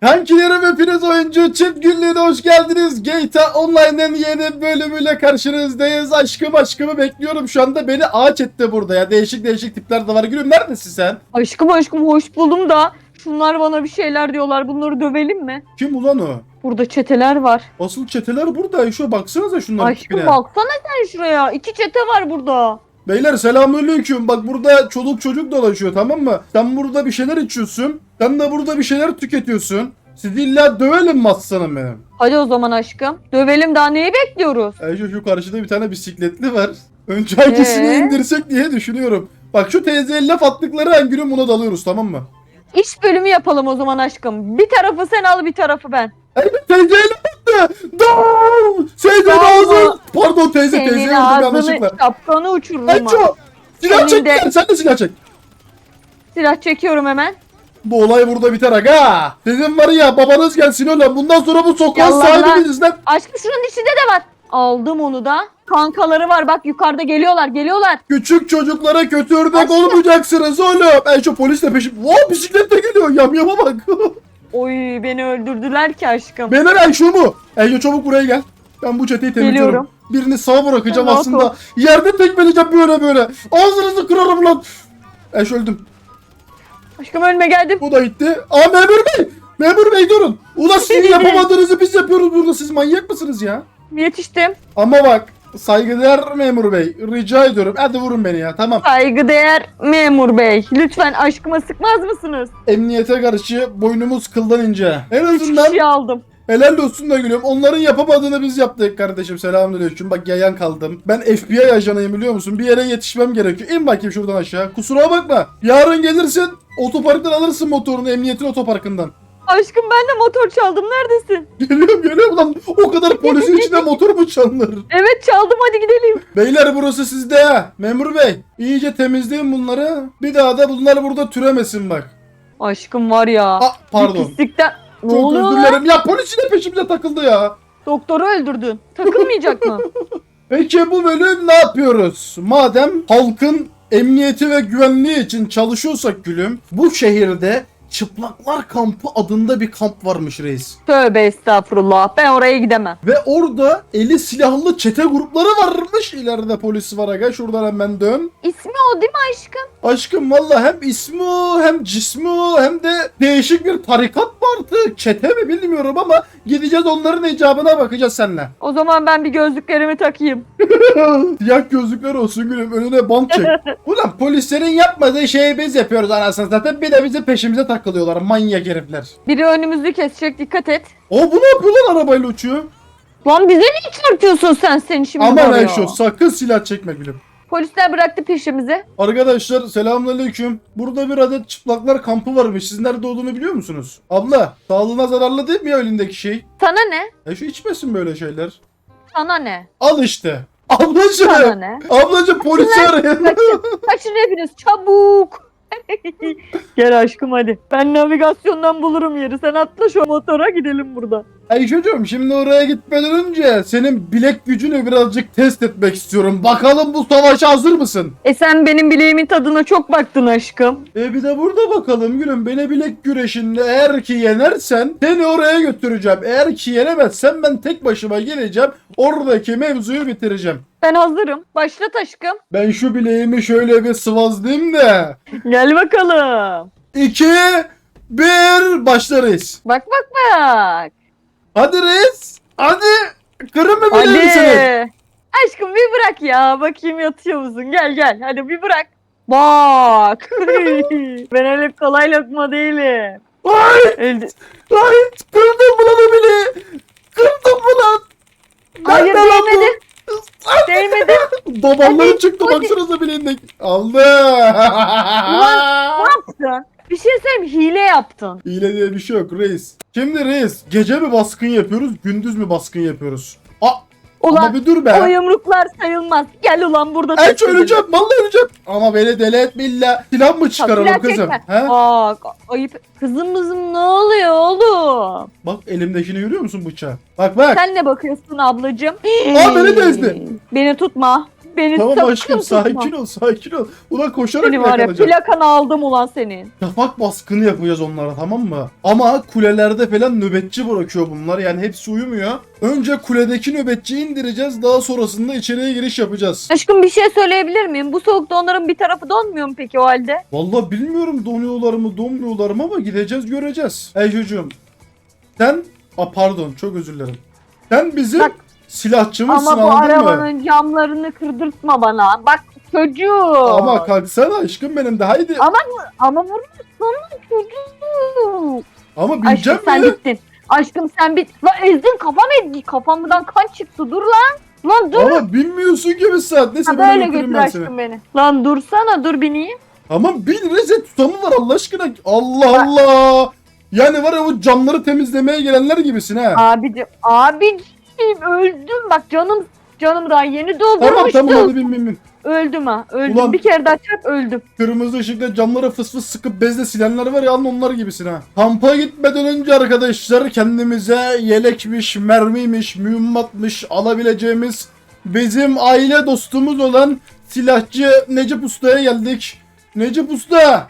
Kankilerim hepiniz oyuncu çift günlüğüne hoş geldiniz. GTA Online'ın yeni bölümüyle karşınızdayız. Aşkım aşkımı bekliyorum şu anda. Beni ağaç etti burada ya. Değişik değişik tipler de var. Gülüm neredesin sen? Aşkım aşkım hoş buldum da şunlar bana bir şeyler diyorlar. Bunları dövelim mi? Kim ulan o? Burada çeteler var. Asıl çeteler burada. Şu baksanıza şunların Aşkım tipine. baksana sen şuraya. İki çete var burada. Beyler selamünaleyküm. Bak burada çoluk çocuk dolaşıyor tamam mı? Sen burada bir şeyler içiyorsun. Sen de burada bir şeyler tüketiyorsun. Sizi illa dövelim mi aslanım benim? Hadi o zaman aşkım. Dövelim daha neyi bekliyoruz? Ay şu, karşıda bir tane bisikletli var. Önce hangisini Ee? indirsek diye düşünüyorum. Bak şu teyzeye laf attıkları an günü buna dalıyoruz tamam mı? İş bölümü yapalım o zaman aşkım. Bir tarafı sen al bir tarafı ben. Ay teyzeye laf Teyzenin Dav! ağzı. Pardon teyze Senin teyzeye vurdum ağzını yanlışlıkla. şapkanı uçururum. Şu. Silah Senin çek de- lan, sen de silah çek. Silah çekiyorum hemen. Bu olay burada biter aga. Dedim var ya babanız gelsin oğlum. Bundan sonra bu sokağın sahibi lan. lan. Aşkım şunun içinde de var. Aldım onu da. Kankaları var bak yukarıda geliyorlar geliyorlar. Küçük çocuklara kötü örnek olmayacaksınız oğlum. Ay şu polis de peşim. Wow bisiklet de geliyor. Yamyama bak. Oy beni öldürdüler ki aşkım. Beyler ay şu mu? Ece çabuk buraya gel. Ben bu çeteyi temizliyorum. Geliyorum. Birini sağa bırakacağım Rahat aslında. ol. Yerde tekmeleyeceğim böyle böyle. Ağzınızı kırarım lan. Eş öldüm. Aşkım ölme geldim. Bu da gitti. Aa memur bey. Memur bey durun. Ulan sizin yapamadığınızı biz yapıyoruz burada. Siz manyak mısınız ya? Yetiştim. Ama bak saygıdeğer memur bey. Rica ediyorum. Hadi vurun beni ya tamam. Saygıdeğer memur bey. Lütfen aşkıma sıkmaz mısınız? Emniyete karşı boynumuz kıldan ince. En Üç azından kişi aldım. helal olsun da gülüyorum. Onların yapamadığını biz yaptık kardeşim. Selamünaleyküm. Bak yayan kaldım. Ben FBI ajanıyım biliyor musun? Bir yere yetişmem gerekiyor. İn bakayım şuradan aşağı. Kusura bakma. Yarın gelirsin. Otoparktan alırsın motorunu. Emniyetin otoparkından. Aşkım ben de motor çaldım. Neredesin? Geliyorum geliyorum lan. O kadar polisin içinde motor mu çalınır? Evet çaldım hadi gidelim. Beyler burası sizde ha. Memur bey. iyice temizleyin bunları. Bir daha da bunlar burada türemesin bak. Aşkım var ya. Aa Bir pardon. pislikten... Ne Çok oluyor özür lan? dilerim. Ya polis yine peşimize takıldı ya. Doktoru öldürdün. Takılmayacak mı? Peki bu bölüm ne yapıyoruz? Madem halkın emniyeti ve güvenliği için çalışıyorsak gülüm, bu şehirde Çıplaklar Kampı adında bir kamp varmış reis. Tövbe estağfurullah. Ben oraya gidemem. Ve orada eli silahlı çete grupları varmış. İleride polis var aga. Şuradan hemen dön. İsmi o değil mi aşkım? Aşkım valla hem ismi o, hem cismi o, hem de değişik bir tarikat vardı. Çete mi bilmiyorum ama gideceğiz onların icabına bakacağız seninle. O zaman ben bir gözlüklerimi takayım. Siyah gözlükler olsun gülüm önüne bant çek. Ulan polislerin yapmadığı şeyi biz yapıyoruz anasını zaten bir de bizi peşimize takılıyorlar manyak herifler. Biri önümüzü kesecek dikkat et. O bu ne yapıyor lan arabayla uçuyor? Lan bize niye çarpıyorsun sen seni şimdi Aman? Ayşo sakın silah çekme gülüm. Polisler bıraktı peşimizi. Arkadaşlar selamünaleyküm. Burada bir adet çıplaklar kampı varmış. Siz nerede olduğunu biliyor musunuz? Abla sağlığına zararlı değil mi ya elindeki şey? Sana ne? E şu içmesin böyle şeyler. Sana ne? Al işte. Sana Ablacığım. ne? Ablacığım polisi arayın. Kaçın, kaçın hepiniz çabuk. Gel aşkım hadi. Ben navigasyondan bulurum yeri. Sen atla şu motora gidelim buradan. Ayşe'cim şimdi oraya gitmeden önce senin bilek gücünü birazcık test etmek istiyorum. Bakalım bu savaşa hazır mısın? E sen benim bileğimin tadına çok baktın aşkım. E bir de burada bakalım gülüm. Beni bilek güreşinde eğer ki yenersen seni oraya götüreceğim. Eğer ki yenemezsen ben tek başıma geleceğim. Oradaki mevzuyu bitireceğim. Ben hazırım. Başlat aşkım. Ben şu bileğimi şöyle bir sıvazlayayım da. Gel bakalım. 2 1 başlarız. Bak bak bak. Hadi reis. Hadi. Kırın mı Hadi. senin? Aşkım bir bırak ya. Bakayım yatıyor musun? Gel gel. Hadi bir bırak. Bak. ben öyle kolay lokma değilim. Ay. Elde... Ay. Kırdın mı lan bileği? Kırdın mı lan? Hayır Nerede lan bu? değmedi. Değmedi. Damarları Hadi, çıktı hadi. baksanıza bileğindeki. Aldı. Bir şey söyleyeyim hile yaptın. Hile diye bir şey yok reis. Şimdi reis gece mi baskın yapıyoruz gündüz mü baskın yapıyoruz? Aa, ama Ulan bir dur o be. yumruklar sayılmaz. Gel ulan burada. Tek öleceğim vallahi öleceğim. Ama beni deli etme illa. Silah mı çıkaralım kızım? He? Bak ayıp. Kızım kızım ne oluyor oğlum? Bak elimdekini görüyor musun bıçağı? Bak bak. Sen ne bakıyorsun ablacığım? Aa, beni de ezdi. Beni tutma. Beni Tamam sakın aşkım tutma. sakin ol sakin ol. Ulan koşarak Seni var ya yakalayacağım. plakanı aldım ulan senin. Şafak baskını yapacağız onlara tamam mı? Ama kulelerde falan nöbetçi bırakıyor bunlar. Yani hepsi uyumuyor. Önce kuledeki nöbetçiyi indireceğiz. Daha sonrasında içeriye giriş yapacağız. Aşkım bir şey söyleyebilir miyim? Bu soğukta onların bir tarafı donmuyor mu peki o halde? Vallahi bilmiyorum donuyorlar mı donmuyorlar mı ama gideceğiz göreceğiz. Ey çocuğum. Sen... Aa, pardon çok özür dilerim. Sen bizim Bak- silahçımızsın Ama bu anladın mı? arabanın camlarını kırdırtma bana. Bak çocuğum. Ama kalksana aşkım benim de haydi. Ama Ama vurmasana çocuğum. Ama bineceğim Aşkım sen mi? bittin. Aşkım sen bit. Lan ezdin kafam ezdi. Kafamdan kan çıktı. Dur lan. Lan dur. Ama bilmiyorsun ki bir saat. Neyse Ha, ben böyle götüreyim götür ben seni. aşkım beni. Lan dursana dur bineyim. Ama bin rezet tutamı var Allah aşkına. Allah Allah. Yani var ya o camları temizlemeye gelenler gibisin ha. Abicim. Abicim öldüm. Bak canım canım daha yeni Tamam doldurmuştum. tamam hadi bin bin bin. Öldüm ha. Öldüm. Ulan- Bir kere daha çarp öldüm. Kırmızı ışıkta camlara fıs fıs sıkıp bezle silenler var ya alın onlar gibisin ha. Kampa gitmeden önce arkadaşlar kendimize yelekmiş, mermiymiş, mühimmatmış alabileceğimiz bizim aile dostumuz olan silahçı Necip Usta'ya geldik. Necip Usta!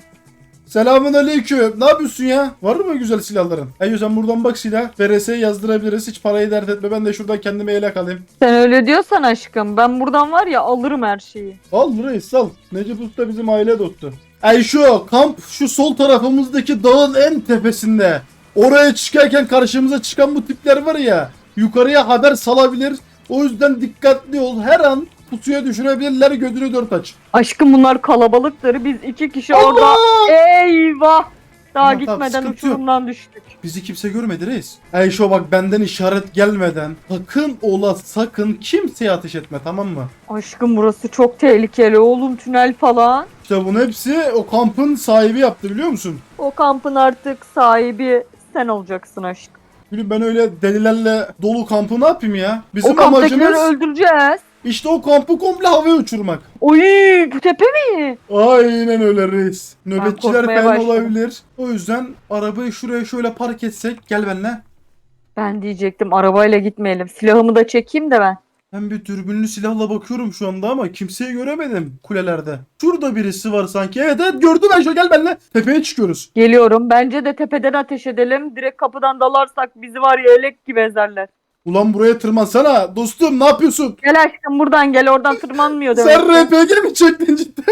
Selamun aleyküm. Ne yapıyorsun ya? Var mı güzel silahların? Ey sen buradan bak silah. FRS'ye yazdırabiliriz. Hiç parayı dert etme. Ben de şuradan kendime yelek alayım. Sen öyle diyorsan aşkım. Ben buradan var ya alırım her şeyi. Al reis al. Necip Usta bizim aile dostu. Ay şu kamp şu sol tarafımızdaki dağın en tepesinde. Oraya çıkarken karşımıza çıkan bu tipler var ya. Yukarıya haber salabilir. O yüzden dikkatli ol. Her an pusuya düşürebilirler gözünü dört aç. Aşkım bunlar kalabalıktır. Biz iki kişi orada. Allah! Eyvah. Daha Tamam, tamam, gitmeden sıkıntı yok. uçurumdan düştük. Bizi kimse görmedi reis. Ay şu bak benden işaret gelmeden sakın ola sakın kimseye ateş etme tamam mı? Aşkım burası çok tehlikeli oğlum tünel falan. İşte bunu hepsi o kampın sahibi yaptı biliyor musun? O kampın artık sahibi sen olacaksın aşkım. Gülüm ben öyle delilerle dolu kampı ne yapayım ya? Bizim o kamptakileri amacımız öldüreceğiz. İşte o kampı komple havaya uçurmak. Oy bu tepe mi? Aynen öyle reis. Nöbetçiler korkmaya falan başladım. olabilir. O yüzden arabayı şuraya şöyle park etsek gel benimle. Ben diyecektim arabayla gitmeyelim. Silahımı da çekeyim de ben. Ben bir dürbünlü silahla bakıyorum şu anda ama kimseyi göremedim kulelerde. Şurada birisi var sanki. Evet evet gördüm ben şu gel benimle. Tepeye çıkıyoruz. Geliyorum. Bence de tepeden ateş edelim. Direkt kapıdan dalarsak bizi var ya elek gibi ezerler. Ulan buraya tırmansana. Dostum ne yapıyorsun? Gel aşkım buradan gel oradan tırmanmıyor demek. Sen. RPG mi çektin cidden?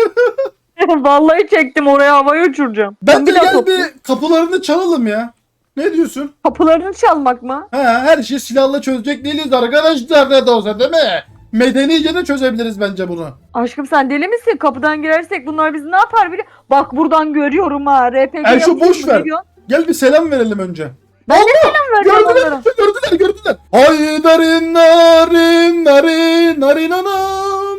Vallahi çektim oraya havaya uçuracağım. Bence Bir daha gel bir kapılarını çalalım ya. Ne diyorsun? Kapılarını çalmak mı? Ha, her şeyi silahla çözecek değiliz arkadaşlar ne de olsa değil mi? Medenice de çözebiliriz bence bunu. Aşkım sen deli misin? Kapıdan girersek bunlar bizi ne yapar bile? Bak buradan görüyorum ha. RPG Ay şu yapıyor boş mu? ver. Diyorsun? Gel bir selam verelim önce. Ben de selam Gördüler, onlara. gördüler, gördüler. Haydarin narin narin narin anam.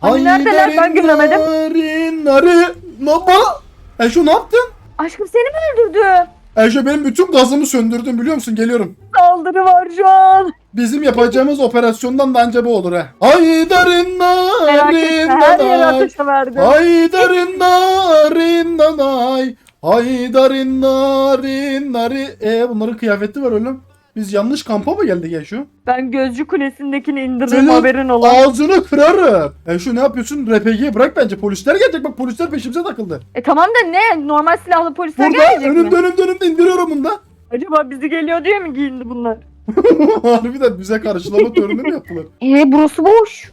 Hani neredeler? Ben görmedim. Narin narin. Ne ba? Eşo ne yaptın? Aşkım seni mi öldürdü? Eşo benim bütün gazımı söndürdün biliyor musun? Geliyorum. Saldırı var şu an. Bizim yapacağımız operasyondan da anca bu olur ha. Haydarin narin nanay. Haydarin narin nanay. Haydarin narin nari. E bunların kıyafeti var oğlum. Biz yanlış kampa mı geldik ya şu? Ben gözcü kulesindekini indirdim Senin haberin olan. Ağzını kırarım. E şu ne yapıyorsun? RPG'yi bırak bence. Polisler gelecek bak polisler peşimize takıldı. E tamam da ne? Normal silahlı polisler Burada gelmeyecek önümde mi? önümde önümde indiriyorum bunu da. Acaba bizi geliyor diye mi giyindi bunlar? Harbiden bize karşılama töreni mi yaptılar? E burası boş.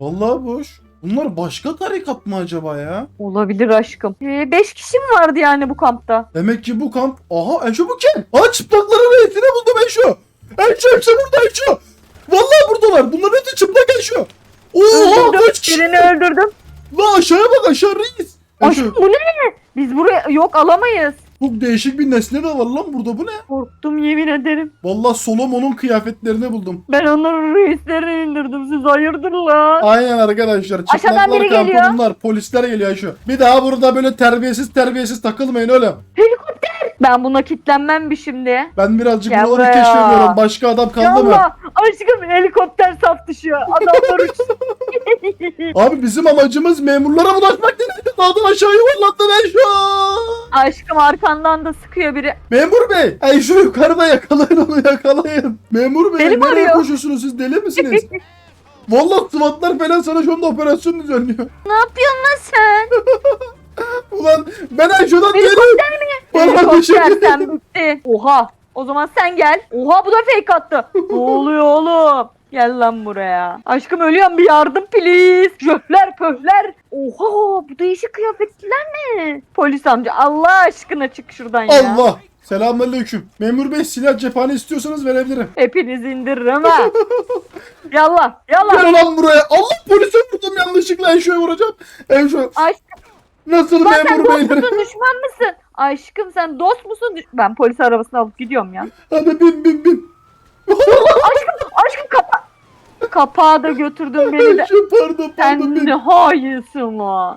Vallahi boş. Bunlar başka tarikat mı acaba ya? Olabilir aşkım. E, beş kişi mi vardı yani bu kampta? Demek ki bu kamp... Aha Eşo bu kim? Aa çıplakların etini buldum Eşo. Eşo hepsi burada Eşo. Vallahi buradalar. Bunların hepsi çıplak Eşo. Oha Öldürdüm. kaç kişi? Birini öldürdüm. La aşağıya bak aşağı reis. Aşkım bu ne? Biz buraya yok alamayız. Çok değişik bir nesne de var lan burada bu ne? Korktum yemin ederim. Vallahi Solomon'un kıyafetlerini buldum. Ben onların reislerini indirdim. Siz hayırdır lan? Aynen arkadaşlar. Aşağıdan biri geliyor. bunlar. Polisler geliyor şu. Bir daha burada böyle terbiyesiz terbiyesiz takılmayın oğlum. Ben buna kitlenmem bir şimdi. Ben birazcık Gel buraları buraya. keşfediyorum. Başka adam kaldı mı? Allah aşkım helikopter saf düşüyor. Adamlar uçsun. Abi bizim amacımız memurlara bulaşmak değil. Dağdan aşağı yuvarlattı ben şu an. aşkım arkandan da sıkıyor biri. Memur bey. Şu yukarıda yakalayın onu yakalayın. Memur bey Beni mi nereye arıyor? koşuyorsunuz siz deli misiniz? Vallahi SWAT'lar falan sana şu anda operasyon düzenliyor. Ne yapıyorsun lan sen? Ulan ben Ayşe'den değilim. Helikopter mi? Bana Helikopter sen bitti. Oha. O zaman sen gel. Oha bu da fake attı. ne oluyor oğlum? Gel lan buraya. Aşkım ölüyorum bir yardım please. Jöhler pöhler. Oha bu değişik kıyafetler ne? Polis amca Allah aşkına çık şuradan ya. Allah. Selamünaleyküm. Memur bey silah cephane istiyorsanız verebilirim. Hepinizi indiririm ha. yallah yallah. Gel lan buraya. Allah polise vurdum yanlışlıkla Ayşe'ye vuracağım. Ayşe Aşkım nasıl lan sen memur dost musun düşman mısın? Aşkım sen dost musun? düş- Ben polis arabasını alıp gidiyorum ya. Hadi bin bin bin. Aşkım kapa. Kapağı da götürdün beni de. Ayşe pardon pardon Sen bin. ne hainsin lan.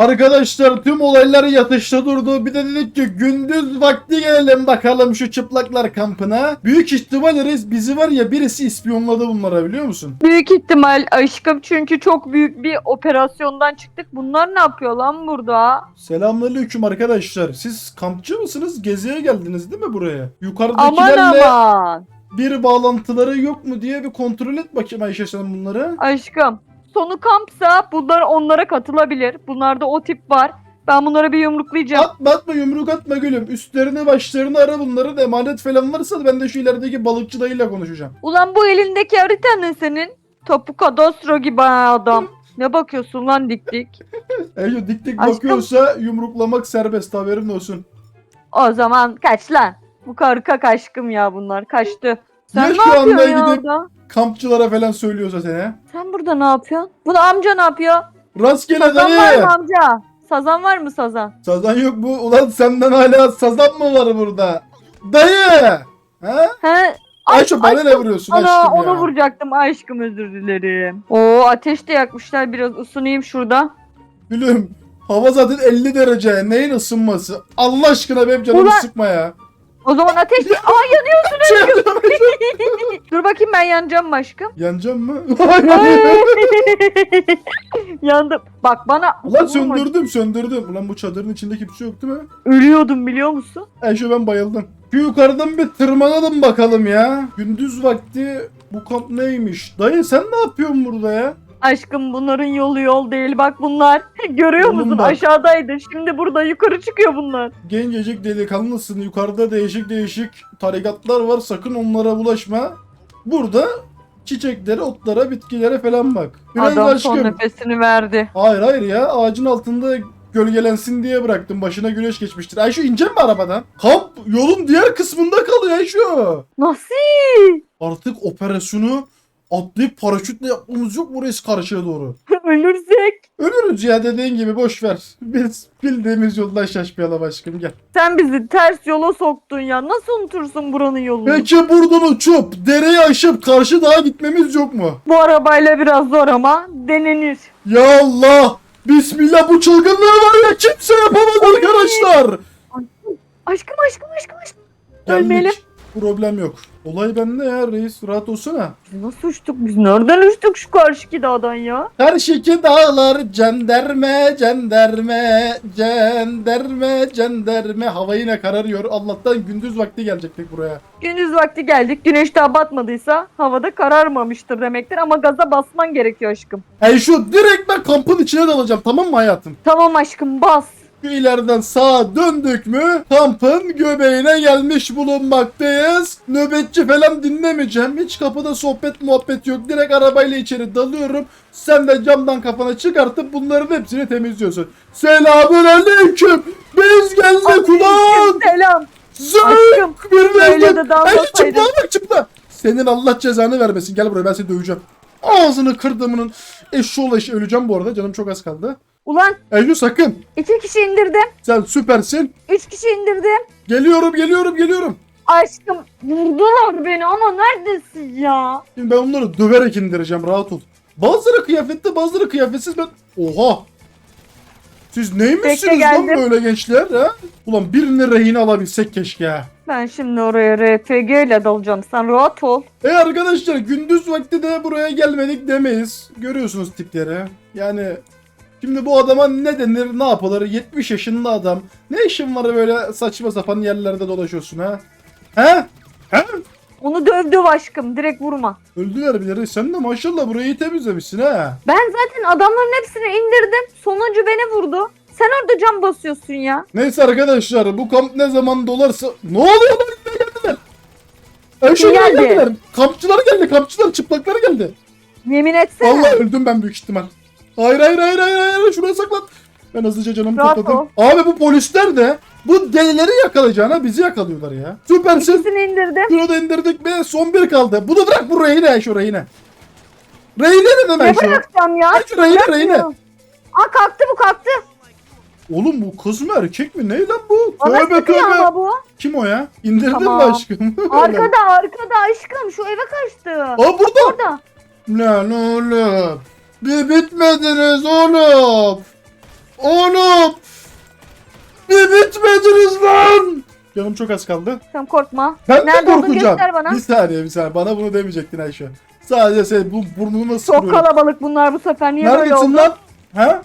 Arkadaşlar tüm olaylar yatışta durdu. Bir de dedik ki gündüz vakti gelelim bakalım şu çıplaklar kampına. Büyük ihtimal reis bizi var ya birisi ispiyonladı bunlara biliyor musun? Büyük ihtimal aşkım çünkü çok büyük bir operasyondan çıktık. Bunlar ne yapıyor lan burada? Selamünaleyküm arkadaşlar. Siz kampçı mısınız? Geziye geldiniz değil mi buraya? Aman Yukarıdakilerle aman. bir bağlantıları yok mu diye bir kontrol et bakayım Ayşe sen bunları. Aşkım sonu kampsa bunlar onlara katılabilir. Bunlarda o tip var. Ben bunlara bir yumruklayacağım. Atma atma yumruk atma gülüm. Üstlerini başlarını ara bunların emanet falan varsa ben de şu ilerideki balıkçı dayıyla konuşacağım. Ulan bu elindeki harita ne senin? Topu kadastro gibi ha adam. Ne bakıyorsun lan dik dik? Ayşe dik dik Aşkım. bakıyorsa yumruklamak serbest haberin olsun. O zaman kaç lan. Bu karkak aşkım ya bunlar kaçtı. Sen Ya ne şu anda yapıyorsun ya gidip- orada? Kampçılara falan söylüyorsa seni. Sen burada ne yapıyorsun? Bu da amca ne yapıyor? Rastgele Sazan var dayı. mı amca? Sazan var mı sazan? Sazan yok bu. Ulan senden hala sazan mı var burada? Dayı. Ha? He? Ayşe bana ne vuruyorsun Ana aşkım ya? onu vuracaktım aşkım özür dilerim. Oo ateş de yakmışlar biraz ısınayım şurada. Gülüm. Hava zaten 50 derece. Neyin ısınması? Allah aşkına benim canımı Ulan- sıkma ya. O zaman ateş. Aa yanıyorsun Dur bakayım ben yanacağım mı aşkım? Yanacağım mı? Yandım. Bak bana... Ulan söndürdüm söndürdüm. Ulan bu çadırın içinde kimse yok değil mi? Ölüyordum biliyor musun? Ayşe ben bayıldım. Şu yukarıdan bir tırmanalım bakalım ya. Gündüz vakti bu kamp neymiş? Dayı sen ne yapıyorsun burada ya? Aşkım bunların yolu yol değil bak bunlar. Görüyor Oğlum musun? bak. Aşağıdaydı. Şimdi burada yukarı çıkıyor bunlar. Gencecik delikanlısın. Yukarıda değişik değişik tarikatlar var. Sakın onlara bulaşma. Burada çiçeklere, otlara, bitkilere falan bak. Biraz Adam son aşkım. nefesini verdi. Hayır hayır ya. Ağacın altında gölgelensin diye bıraktım. Başına güneş geçmiştir. Ayşe ince mi arabadan? Kamp yolun diğer kısmında kalıyor Ayşe. Nasıl? Artık operasyonu atlayıp paraşütle yapmamız yok mu reis karşıya doğru? Ölürsek. Ölürüz ya dediğin gibi boş ver. Biz bildiğimiz yoldan şaşmayalım aşkım gel. Sen bizi ters yola soktun ya. Nasıl unutursun buranın yolunu? Peki buradan uçup dereyi aşıp karşı dağa gitmemiz yok mu? Bu arabayla biraz zor ama denenir. Ya Allah! Bismillah bu çılgınlığı var ya kimse yapamaz arkadaşlar. Aşkım aşkım aşkım aşkım. Ölmeyelim. Problem yok. Olay bende ya reis rahat olsana. Nasıl uçtuk biz? Nereden uçtuk şu karşıki dağdan ya? Karşıki dağlar cenderme cenderme cenderme cenderme hava yine kararıyor. Allah'tan gündüz vakti gelecektik buraya. Gündüz vakti geldik. Güneş daha batmadıysa havada kararmamıştır demektir. Ama gaza basman gerekiyor aşkım. Hey şu direkt ben kampın içine dalacağım tamam mı hayatım? Tamam aşkım bas. İleriden sağa döndük mü kampın göbeğine gelmiş bulunmaktayız. Nöbetçi falan dinlemeyeceğim. Hiç kapıda sohbet muhabbet yok. Direkt arabayla içeri dalıyorum. Sen de camdan kafana çıkartıp bunların hepsini temizliyorsun. Selamun aleyküm. Biz geldik ulan. Selam. Zık. Aşkım. Bir Öyle verdim. de Ay çıpla bak çıpla. Senin Allah cezanı vermesin. Gel buraya ben seni döveceğim. Ağzını kırdığımın eşşoğlu eşi öleceğim bu arada. Canım çok az kaldı. Ulan Ejdu sakın. iki kişi indirdim. Sen süpersin. Üç kişi indirdim. Geliyorum geliyorum geliyorum. Aşkım vurdular beni ama neredesin ya? Şimdi ben onları döverek indireceğim rahat ol. Bazıları kıyafetli bazıları kıyafetsiz ben... Oha! Siz neymişsiniz Bekle, lan geldim. böyle gençler ha? Ulan birini rehin alabilsek keşke ha. Ben şimdi oraya RPG ile dalacağım. Sen rahat ol. E arkadaşlar gündüz vakti de buraya gelmedik demeyiz. Görüyorsunuz tipleri. Yani şimdi bu adama ne denir ne yapılır 70 yaşında adam. Ne işin var böyle saçma sapan yerlerde dolaşıyorsun ha? He? He? Onu dövdü aşkım. Direkt vurma. Öldüler birileri. Sen de maşallah burayı iyi temizlemişsin ha. Ben zaten adamların hepsini indirdim. Sonuncu beni vurdu. Sen orada cam basıyorsun ya. Neyse arkadaşlar bu kamp ne zaman dolarsa... Ne oluyor lan? Ne geldiler? Buraya geldi? geldiler. Kampçılar geldi. Kampçılar çıplakları geldi. Yemin etsene. Vallahi öldüm ben büyük ihtimal. Hayır hayır hayır hayır hayır şuraya saklan. Ben hızlıca canımı Rahat topladım. Abi bu polisler de bu delileri yakalayacağına bizi yakalıyorlar ya. Süpersin. İkisini indirdim. Şunu da indirdik ve son bir kaldı. Bunu bırak bu rehine şu rehine. Rehine ne Ne demek şu? bırakacağım ya? Ay şu rehine rehine. Aa kalktı bu kalktı. Oğlum bu kız mı erkek mi? Ne lan bu? Bana Tövbe tövbe. bu. Kim o ya? İndirdin mi Tamam. aşkım? Arkada arkada aşkım şu eve kaçtı. Aa burada. Orada. Lan oğlum. Bir bitmediniz oğlum. Oğlum. Bir bitmediniz lan. Canım çok az kaldı. Sen korkma. Ben Nerede de korkacağım. göster bana. Bir saniye bir saniye. Bana bunu demeyecektin Ayşe. Sadece sen bu burnunu Çok sıkıyorum. kalabalık bunlar bu sefer. Niye böyle Neredesin oldu? lan? Ha?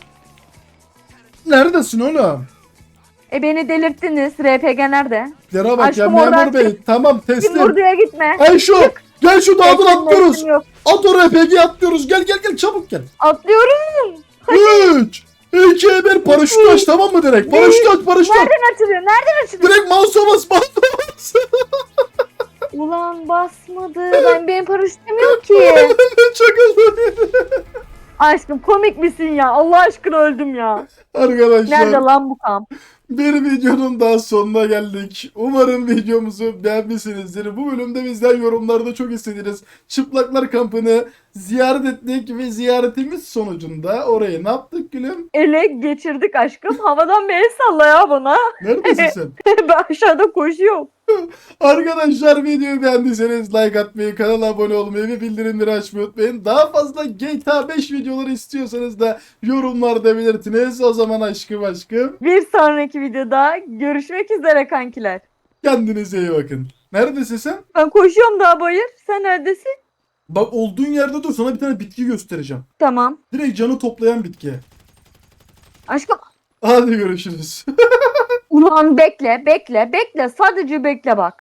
Neredesin oğlum? E beni delirttiniz. RPG nerede? Yara bak ya Aşkım memur oradan bey. Tamam Kim teslim. buraya gitme. Ayşe gel şu dağdan atlıyoruz. teslim Yok. At oraya peki atlıyoruz. Gel gel gel çabuk gel. Atlıyorum. 3 2 1 paraşüt aç tamam mı direkt? Paraşüt aç paraşüt aç. Nereden açılıyor? Nereden açılıyor? Direkt mouse'a bas bas bas. Ulan basmadı. Ben benim paraşütüm yok ki. Özür Aşkım komik misin ya? Allah aşkına öldüm ya. Arkadaşlar Nerede lan bu kamp? Bir videonun daha sonuna geldik. Umarım videomuzu beğenmişsinizdir. Bu bölümde bizden yorumlarda çok istediniz. Çıplaklar kampını ziyaret ettik ve ziyaretimiz sonucunda orayı ne yaptık gülüm? Ele geçirdik aşkım. Havadan bir el salla ya bana. Neredesin sen? ben aşağıda koşuyorum. Arkadaşlar videoyu beğendiyseniz like atmayı, kanala abone olmayı ve bildirimleri açmayı unutmayın. Daha fazla GTA 5 videoları istiyorsanız da yorumlarda belirtiniz. O zaman aşkım aşkım. Bir sonraki videoda görüşmek üzere kankiler. Kendinize iyi bakın. Neredesin sen? Ben koşuyorum daha bayır. Sen neredesin? Bak olduğun yerde dur sana bir tane bitki göstereceğim. Tamam. Direkt canı toplayan bitki. Aşkım Hadi görüşürüz. ulan bekle bekle bekle sadece bekle bak.